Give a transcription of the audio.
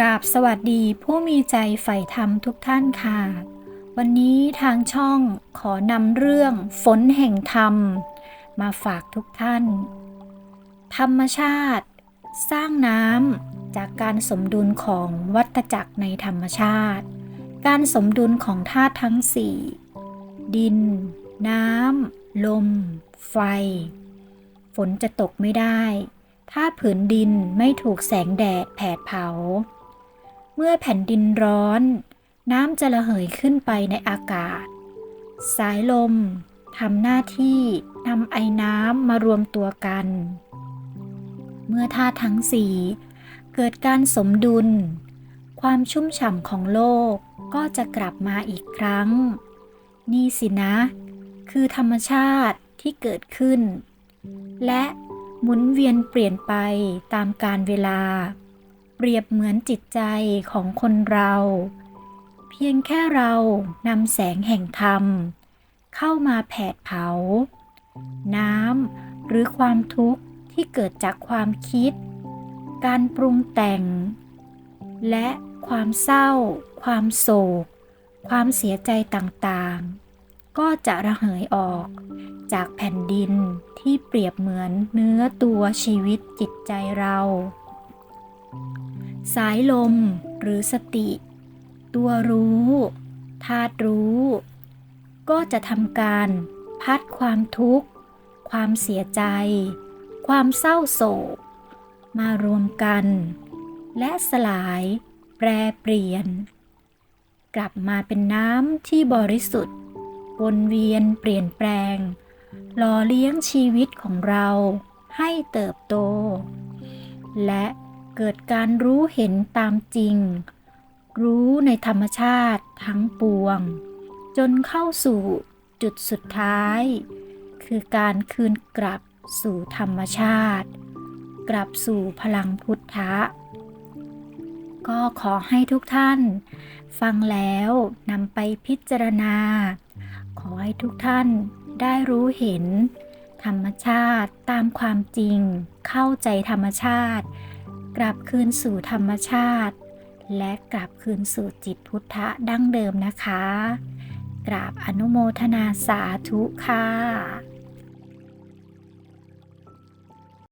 ราบสวัสดีผู้มีใจใฝ่ธรรมทุกท่านค่ะ วันนี้ทางช่องขอนำเรื่องฝนแห่งธรรม มาฝากทุกท่าน ธรรมชาติ สร้างน้ำจากการสมดุลของวัฏจักรในธรรมชาติ การสมดุลของธาตุทั้งสี่ดิน น้ำ ลม ไฟ ฝนจะตกไม่ได้ ถ้าผืนดินไม่ถูกแสงแดดแผดเผา เมื่อแผ่นดินร้อน น้ำจะระเหยขึ้นไปในอากาศ สายลมทำหน้าที่นำไอน้ำมารวมตัวกัน เมื่อธาตุทั้งสี่เกิดการสมดุล ความชุ่มฉ่ำของโลกก็จะกลับมาอีกครั้ง นี่สินะ คือธรรมชาติที่เกิดขึ้น และหมุนเวียนเปลี่ยนไปตามกาลเวลา เปรียบเหมือนจิตใจของคนเรา เพียงแค่เรานำแสงแห่งธรรม เข้ามาแผดเผา น้ำหรือความทุกข์ที่เกิดจากความคิด การปรุงแต่ง และความเศร้า ความโศก ความเสียใจต่างๆ ก็จะระเหยออกจากแผ่นดินที่เปรียบเหมือนเนื้อตัวชีวิตจิตใจเรา สายลมหรือสติ ตัวรู้ธาตุรู้ ก็จะทำการพัดความทุกข์ ความเสียใจ ความเศร้าโศก มารวมกัน และสลายแปรเปลี่ยน กลับมาเป็นน้ำที่บริสุทธิ์วนเวียนเปลี่ยนแปลง หล่อเลี้ยงชีวิตของเราให้เติบโต และ เกิดการรู้เห็นตามจริง รู้ในธรรมชาติทั้งปวง จนเข้าสู่จุดสุดท้าย คือการคืนกลับสู่ธรรมชาติ กลับสู่พลังพุทธะ ก็ขอให้ทุกท่าน ฟังแล้วนำไปพิจารณา ขอให้ทุกท่านได้รู้เห็น ธรรมชาติตามความจริง เข้าใจธรรมชาติ กลับคืนสู่ธรรมชาติ และกลับคืนสู่จิตพุทธะดั้งเดิมนะคะ กราบอนุโมทนาสาธุค่ะ